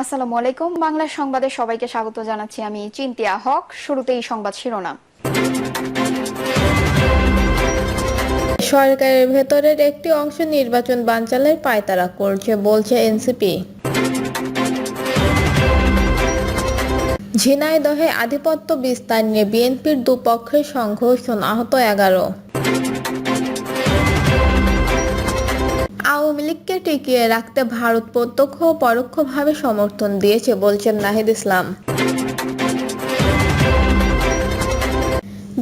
আসসালামু আলাইকুম। বাংলা সংবাদে সবাইকে স্বাগত জানাচ্ছি আমি চিন্তিয়া হক। শুরুতেই সংবাদ শিরোনাম। সরকারের ভেতরের একটি অংশ নির্বাচন বানচালের পায়তারা করছে, বলছে এনসিপি। ঝিনাইদহে আধিপত্য বিস্তার নিয়ে বিএনপির দুপক্ষের সংঘর্ষণ আহত এগারো। আওয়ামী লীগকে টিকিয়ে রাখতে ভারত প্রত্যক্ষ ও পরোক্ষভাবে সমর্থন দিয়েছে, বলছেন নাহিদ ইসলাম।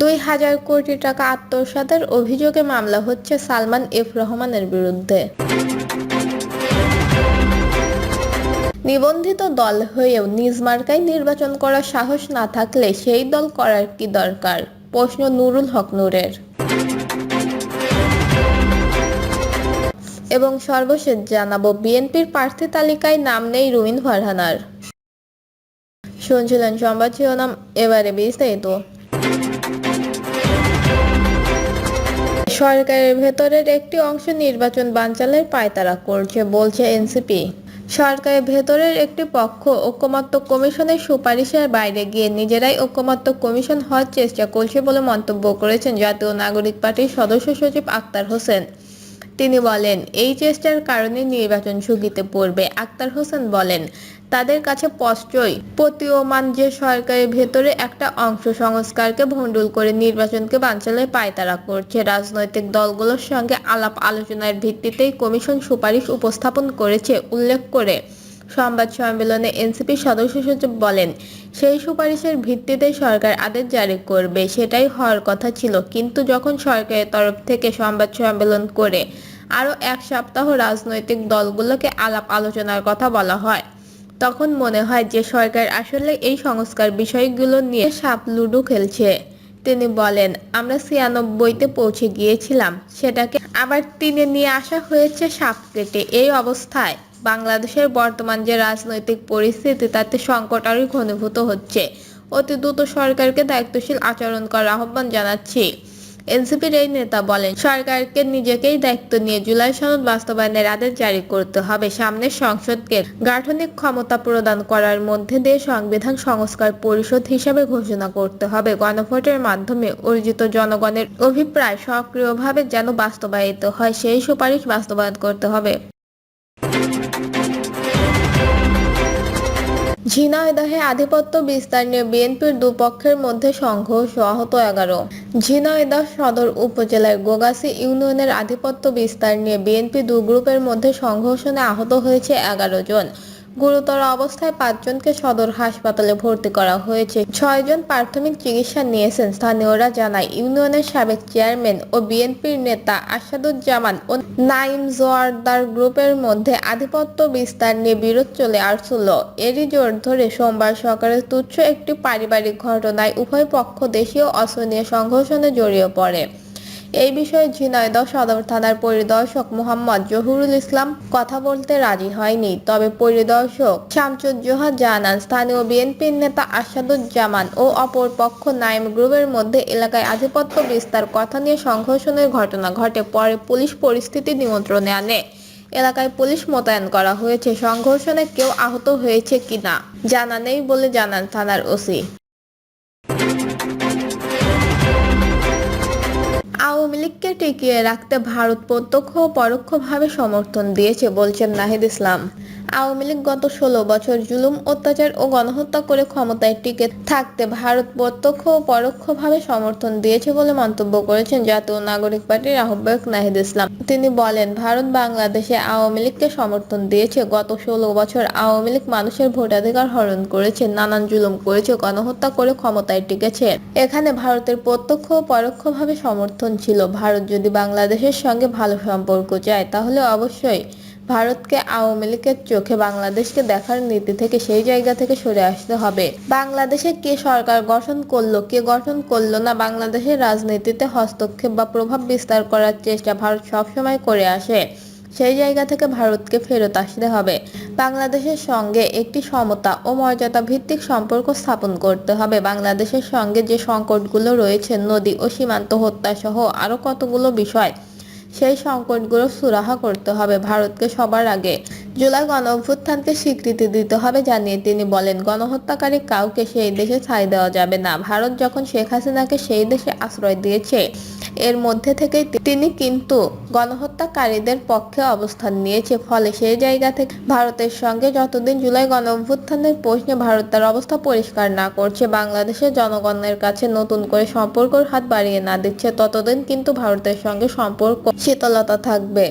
দুই হাজার কোটি টাকা আত্মসাতের অভিযোগে মামলা হচ্ছে সালমান এফ রহমানের বিরুদ্ধে। নিবন্ধিত দল হয়েও নিজ মার্কায় নির্বাচন করার সাহস না থাকলে সেই দল করার কি দরকার? প্রশ্ন নুরুল হক নূরের। এবং সর্বশেষ জানাব, বিএনপির প্রার্থী তালিকায় নাম নেই রুমিন ফারহানার। শুনছিলেন সংবাদ শিরোনাম, এবারে বিস্তারিত। সরকারের ভেতরের একটি অংশ নির্বাচন বানচালের পায়তারা করছে, বলছে এনসিপি। সরকারের ভেতরের একটি পক্ষ ঐক্যমত্য কমিশনের সুপারিশের বাইরে গিয়ে নিজেরাই ঐক্যমত্য কমিশন হওয়ার চেষ্টা করছে বলে মন্তব্য করেছেন জাতীয় নাগরিক পার্টির সদস্য সচিব আক্তার হোসেন। তিনি বলেন এই চেষ্টার কারণে নির্বাচন ঝুঁকিতে পড়বে। আক্তার হোসেন বলেন, তাদের কাছে স্পষ্টই প্রতীয়মান যে সরকারের ভেতরে একটা অংশ সংস্কারকে ভণ্ডুল করে নির্বাচনকে বাঞ্চালে পায়তারা করছে। রাজনৈতিক দলগুলোর সঙ্গে আলাপ আলোচনার ভিত্তিতেই কমিশন সুপারিশ উপস্থাপন করেছে। উল্লেখ করে সংবাদ সম্মেলনে এনসিপি সদস্য সচিব বলেন, সেই সুপারিশের ভিত্তিতে সরকার আদেশ জারি করবে, সেটাই হওয়ার কথা ছিল। কিন্তু যখন সরকারের তরফ থেকে সংবাদ সম্মেলন করে আরও এক সপ্তাহ রাজনৈতিক দলগুলোকে আলাপ আলোচনার কথা বলা হয়, তখন মনে হয় যে সরকার আসলে এই সংস্কার বিষয়গুলো নিয়ে সাপ লুডু খেলছে। তিনি বলেন, আমরা ছিয়ানব্বইতে পৌঁছে গিয়েছিলাম, সেটাকে আবার তিনে নিয়ে আসা হয়েছে সাপ কেটে, এই অবস্থায়। বাংলাদেশের বর্তমান যে রাজনৈতিক পরিস্থিতি, তাতে সংকট আরও ঘনীভূত হচ্ছে। অতি দ্রুত সরকারকে দায়িত্বশীল আচরণ করার আহ্বান জানাচ্ছি। এনসিপির এই নেতা বলেন, সরকারকে নিজেকেই দায়িত্ব নিয়ে জুলাই সনদ বাস্তবায়নের আদেশ জারি করতে হবে। সামনের সংসদকে গাঠনিক ক্ষমতা প্রদান করার মধ্যে দিয়ে সংবিধান সংস্কার পরিষদ হিসাবে ঘোষণা করতে হবে। গণভোটের মাধ্যমে অর্জিত জনগণের অভিপ্রায় সক্রিয়ভাবে যেন বাস্তবায়িত হয়, সেই সুপারিশ বাস্তবায়ন করতে হবে। ঝিনাইদহে আধিপত্য বিস্তার নিয়ে বিএনপির দুপক্ষের মধ্যে সংঘর্ষ আহত এগারো। ঝিনাইদহ সদর উপজেলার গোগাসি ইউনিয়নের আধিপত্য বিস্তার নিয়ে বিএনপি দু গ্রুপের মধ্যে সংঘর্ষণে আহত হয়েছে এগারো জন। গুরুতর অবস্থায় পাঁচজনকে সদর হাসপাতালে ভর্তি করা হয়েছে। ছয়জন প্রাথমিক চিকিৎসা নিয়েছেন, স্থানীয়রা জানায়। ইউনিয়নের সাবেক চেয়ারম্যান ও বিএনপির নেতা আসাদুজ্জামান ও নাইম জোয়ারদার গ্রুপের মধ্যে আধিপত্য বিস্তার নিয়ে বিরোধ চলে আসছিল। এরই জোর ধরে সোমবার সকালে তুচ্ছ একটি পারিবারিক ঘটনায় উভয় পক্ষ দেশীয় অস্ত্র সংঘর্ষণে জড়িয়ে পড়ে। এই বিষয়ে ঝিনাইদহ সদর থানার পরিদর্শক মোহাম্মদ জহুরুল ইসলাম কথা বলতে রাজি হয়নি। তবে পরিদর্শক শামসুজ্জোহা জানান, স্থানীয় বিএনপির নেতা আসাদুজ্জামান ও অপর পক্ষ নাইম গ্রুপের মধ্যে এলাকায় আধিপত্য বিস্তার, কথা নিয়ে সংঘর্ষণের ঘটনা ঘটে, পরে পুলিশ পরিস্থিতি নিয়ন্ত্রণে আনে। এলাকায় পুলিশ মোতায়েন করা হয়েছে, সংঘর্ষণে কেউ আহত হয়েছে কিনা জানা নেই বলে জানান থানার ওসি। আওয়ামী লীগকে টিকিয়ে রাখতে ভারত প্রত্যক্ষ ও পরোক্ষভাবে সমর্থন দিয়েছে বলছেন নাহিদ ইসলাম। আওয়ামী লীগ গত ষোলো বছর জুলুম, অত্যাচার ও গণহত্যা করে ক্ষমতায় টিকে থাকতে ভারত প্রত্যক্ষ ও পরোক্ষভাবে সমর্থন দিয়েছে বলে মন্তব্য করেছেন জাতীয় নাগরিক পার্টির আহ্বায়ক নাহিদ ইসলাম। তিনি বলেন, ভারত বাংলাদেশে আওয়ামী লীগকে সমর্থন দিয়েছে। গত ষোলো বছর আওয়ামী লীগ মানুষের ভোটাধিকার হরণ করেছে, নানান জুলুম করেছে, গণহত্যা করে ক্ষমতায় টিকেছে। এখানে ভারতের প্রত্যক্ষ ও পরোক্ষভাবে সমর্থন ছিল। ভারত যদি বাংলাদেশের সঙ্গে ভালো সম্পর্ক চায়, তাহলে অবশ্যই ভারতকে আওয়ামী লীগের চোখে বাংলাদেশকে দেখার নীতি থেকে সেই জায়গা থেকে সরে আসতে হবে। বাংলাদেশে কে সরকার গঠন করল, কে গঠন করল না বাংলাদেশের রাজনীতিতে হস্তক্ষেপ বা প্রভাব বিস্তার করার চেষ্টা ভারত সবসময় করে আসে। সেই জায়গা থেকে ভারতকে ফেরত আসতে হবে। বাংলাদেশের সঙ্গে একটি সমতা ও মর্যাদা ভিত্তিক সম্পর্ক স্থাপন করতে হবে। বাংলাদেশের সঙ্গে যে সংকটগুলো রয়েছে, নদী ও সীমান্ত হত্যা সহ আরও কতগুলো বিষয় সেই সংকটগুলো সুরাহা করতে হবে ভারতকে সবার আগে। জুলাই গণ অভ্যুত্থানকে স্বীকৃতি দিতে হবে জানিয়ে তিনি বলেন, গণহত্যাকারী কাউকে সেই দেশে ছাই দেওয়া যাবে না। ভারত যখন শেখ হাসিনাকে সেই দেশে আশ্রয় দিয়েছে, এর মধ্যে থেকেই তিনি কিন্তু গণহত্যাকারীদের পক্ষে অবস্থান নিয়েছে। ফলে সেই জায়গা থেকে ভারতের সঙ্গে যতদিন জুলাই গণ অভ্যুত্থানের প্রশ্নে ভারত তার অবস্থা পরিষ্কার না করছে, বাংলাদেশের জনগণের কাছে নতুন করে সম্পর্কর হাত বাড়িয়ে না দিচ্ছে, ততদিন কিন্তু ভারতের সঙ্গে সম্পর্ক শীতলতা থাকবে।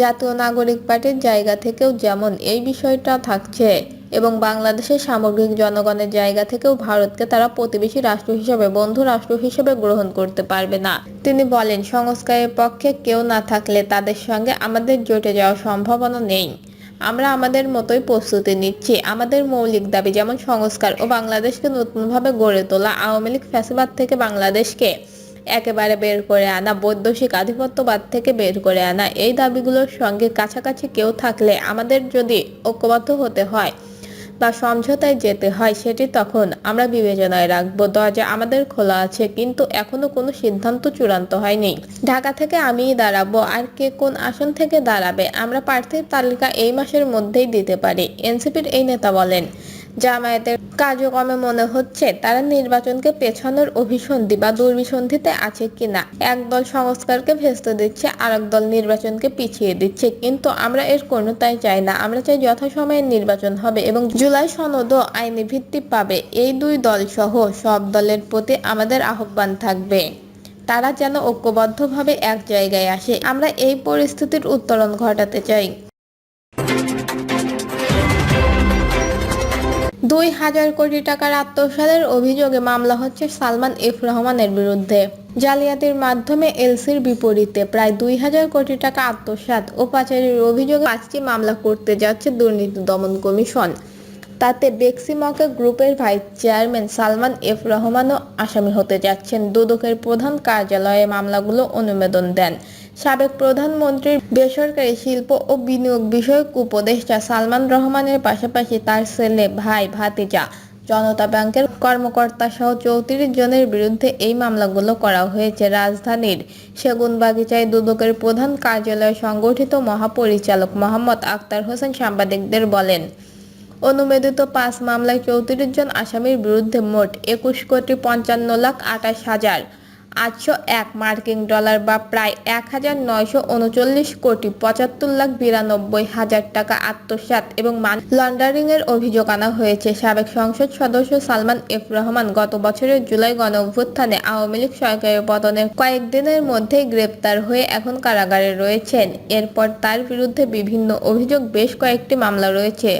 জাতীয় নাগরিক পার্টির জায়গা থেকেও যেমন এই বিষয়টা থাকছে এবং বাংলাদেশের সামগ্রিক জনগণের জায়গা থেকেও ভারতকে তারা প্রতিবেশী রাষ্ট্র হিসেবে, বন্ধু রাষ্ট্র হিসেবে গ্রহণ করতে পারবে না। তিনি বলেন, সংস্কারের পক্ষে কেউ না থাকলে তাদের সঙ্গে আমাদের জোটে যাওয়ার সম্ভাবনা নেই। আমরা আমাদের মতোই প্রস্তুতি নিচ্ছি। আমাদের মৌলিক দাবি যেমন সংস্কার ও বাংলাদেশকে নতুনভাবে গড়ে তোলা, আওয়ামী লীগ ফ্যাসিবাদ থেকে বাংলাদেশকে একেবারে বের করে আনা, বৈদেশিক আধিপত্যবাদ থেকে বের করে আনা। এই দাবিগুলোর সঙ্গে কাছাকাছি কেউ থাকলে আমাদের যদি ঐক্যবদ্ধ হতে হয় বা সমঝোতায় যেতে হয়, সেটি তখন আমরা বিবেচনায় রাখব। দরজা আমাদের খোলা আছে, কিন্তু এখনও কোনো সিদ্ধান্ত চূড়ান্ত হয়নি। ঢাকা থেকে আমিই দাঁড়াবো, আর কে কোন আসন থেকে দাঁড়াবে, আমরা প্রার্থীর তালিকা এই মাসের মধ্যেই দিতে পারি, এনসিপির এই নেতা বলেন। জামায়াতের কার্যক্রমে মনে হচ্ছে তারা নির্বাচনকে পেছানোর অভিসন্ধি বা দুর্বিসন্ধিতে আছে কিনা। একদল সংস্কারকে ভেস্তে দিচ্ছে আরেক দল নির্বাচনকে পিছিয়ে দিচ্ছে। কিন্তু আমরা এর কোনোটাই চাই না। আমরা চাই যথাসময়ে নির্বাচন হবে এবং জুলাই সনদও আইনি ভিত্তি পাবে। এই দুই দল সহ সব দলের প্রতি আমাদের আহ্বান থাকবে। তারা যেন ঐক্যবদ্ধভাবে এক জায়গায় আসে। আমরা এই পরিস্থিতির উত্তরণ ঘটাতে চাই। দুই হাজার কোটি টাকার আত্মসাতের অভিযোগে মামলা হচ্ছে সালমান এফ রহমানের বিরুদ্ধে। জালিয়াতির মাধ্যমে এলসির বিপরীতে প্রায় দুই হাজার কোটি টাকা আত্মসাৎ ও পাচারের অভিযোগে পাঁচটি মামলা করতে যাচ্ছে দুর্নীতি দমন কমিশন। তাতে বেক্সিমকে গ্রুপের ভাইস চেয়ারম্যান সালমান এফ রহমানও আসামি হতে যাচ্ছেন। দুদকের প্রধান কার্যালয়ে মামলাগুলো অনুমোদন দেন। সাবেক প্রধানমন্ত্রীর বেসরকারি শিল্প ও বিনিয়োগ বিষয়ক উপদেষ্টা সালমান রহমানের পাশাপাশি তার ছেলে, ভাই, ভাতিজা, জনতা ব্যাংকের কর্মকর্তা সহ চৌত্রিশ জনের বিরুদ্ধে এই মামলাগুলো করা হয়েছে রাজধানীর সেগুনবাগিচায় দুদকের প্রধান কার্যালয়ে সংগঠিত মহাপরিচালক মোহাম্মদ আক্তার হোসেন সাংবাদিকদের বলেন, অনুমোদিত পাঁচ মামলায় চৌত্রিশ জন আসামির বিরুদ্ধে মোট একুশ কোটি পঞ্চান্ন লাখ আঠাশ হাজার আটশো এক মার্কিন ডলার বা প্রায় এক হাজার নয়শো উনচল্লিশ কোটি পঁচাত্তর লাখ বিরানব্বই হাজার টাকা আত্মসাৎ এবং মানি লন্ডারিং এর অভিযোগ আনা হয়েছে। সাবেক সংসদ সদস্য সালমান এফ রহমান গত বছরের জুলাই গণ অভ্যুত্থানে আওয়ামী লীগ সরকারের পতনের কয়েকদিনের মধ্যেই গ্রেপ্তার হয়ে এখন কারাগারে রয়েছেন। এরপর তার বিরুদ্ধে বিভিন্ন অভিযোগ, বেশ কয়েকটি মামলা রয়েছে।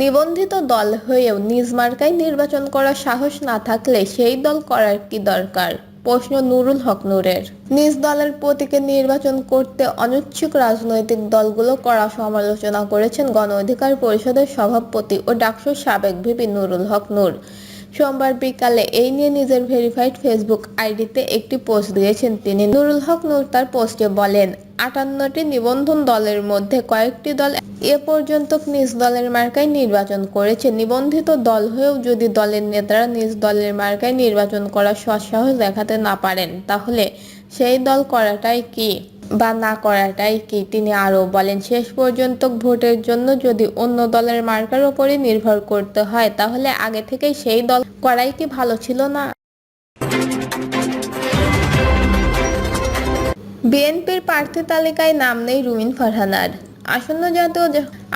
নিবন্ধিত দল হয়েও নিজ মার্কায় নির্বাচন করার সাহস না থাকলে সেই দল করার কি দরকার? প্রশ্ন নুরুল হক নূরের। নিজ দলের প্রতীকে নির্বাচন করতে অনিচ্ছুক রাজনৈতিক দলগুলো করা সমালোচনা করেছেন গণ অধিকার পরিষদের সভাপতি ও ডাকসুর সাবেক ভিপি নুরুল হক নূর। সোমবার বিকালে এই নিয়ে নিজের ভেরিফাইড ফেসবুক আইডিতে একটি পোস্ট দিয়েছেন তিনি। নুরুল হক নূর তার পোস্টে বলেন, আটান্নটি নিবন্ধন দলের মধ্যে কয়েকটি দল এ পর্যন্ত নিজ দলের মার্কায় নির্বাচন করেছে। নিবন্ধিত দল হয়েও যদি দলের নেতারা নিজ দলের মার্কায় নির্বাচন করার সৎসাহস দেখাতে না পারেন, তাহলে সেই দল করাটাই কি বা না করাটাই কি তিনি আরও বলেন, শেষ পর্যন্ত ভোটের জন্য যদি অন্য দলের মার্কার উপরই নির্ভর করতে হয়, তাহলে আগে থেকেই সেই দল করাই কি ভালো ছিল না? বিএনপির প্রার্থী তালিকায় নাম নেই রুমিন ফারহানার। আসন্ন জাতীয়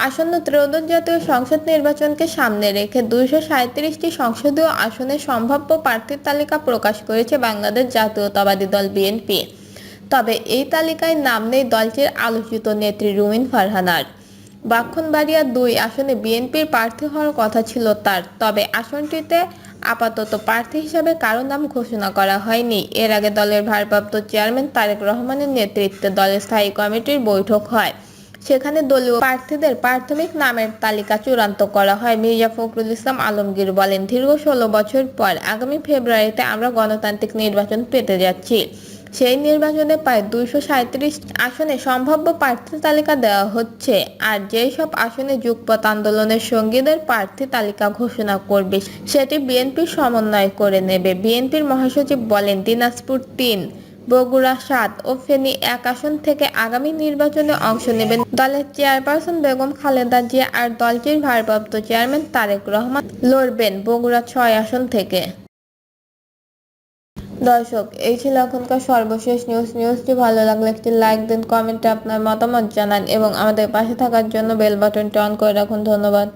আসন্ন ত্রয়োদশ জাতীয় সংসদ নির্বাচনকে সামনে রেখে দুইশো সাঁত্রিশটি সংসদীয় আসনের সম্ভাব্য প্রার্থীর তালিকা প্রকাশ করেছে বাংলাদেশ জাতীয়তাবাদী দল বিএনপি। তবে এই তালিকায় নাম নেই দলটির আলোচিত নেত্রী রুমিন ফারহানার ব্রাহ্মণবাড়িয়া দুই আসনে বিএনপির প্রার্থী হওয়ার কথা ছিল তার, তবে আসনটিতে আপাতত প্রার্থী হিসেবে কারও নাম ঘোষণা করা হয়নি। এর আগে দলের ভারপ্রাপ্ত চেয়ারম্যান তারেক রহমানের নেতৃত্বে দলের স্থায়ী কমিটির বৈঠক হয়। সেখানে দলীয় প্রার্থীদের প্রাথমিক নামের তালিকা চূড়ান্ত করা হয়। মির্জা ফখরুল ইসলাম আলমগীর বলেন, দীর্ঘ ষোলো বছর পর আগামী ফেব্রুয়ারিতে আমরা গণতান্ত্রিক নির্বাচন পেতে যাচ্ছি। সেই নির্বাচনে প্রায় দুইশো সাঁত্রিশ আসনে সম্ভাব্য প্রার্থী তালিকা দেওয়া হচ্ছে আর যেই সব আসনে যুগপৎ আন্দোলনের সঙ্গীদের প্রার্থী তালিকা ঘোষণা করবে, সেটি বিএনপি সমন্বয় করে নেবে। বিএনপির মহাসচিব বলেন, দিনাজপুর তিন বগুড়া সাত ও ফেনী এক আসন থেকে আগামী নির্বাচনে অংশ নেবেন। দলের চেয়ারপারসন বেগম খালেদা জিয়া আর দলটির ভারপ্রাপ্ত চেয়ারম্যান তারেক রহমান লড়বেন বগুড়া ছয় আসন থেকে। দর্শক, এই ছিল এখনকার সর্বশেষ নিউজ নিউজটি ভালো লাগলে একটি লাইক দিন কমেন্টে আপনার মতামত জানান এবং আমাদের পাশে থাকার জন্য বেল বাটনটি অন করে রাখুন। ধন্যবাদ।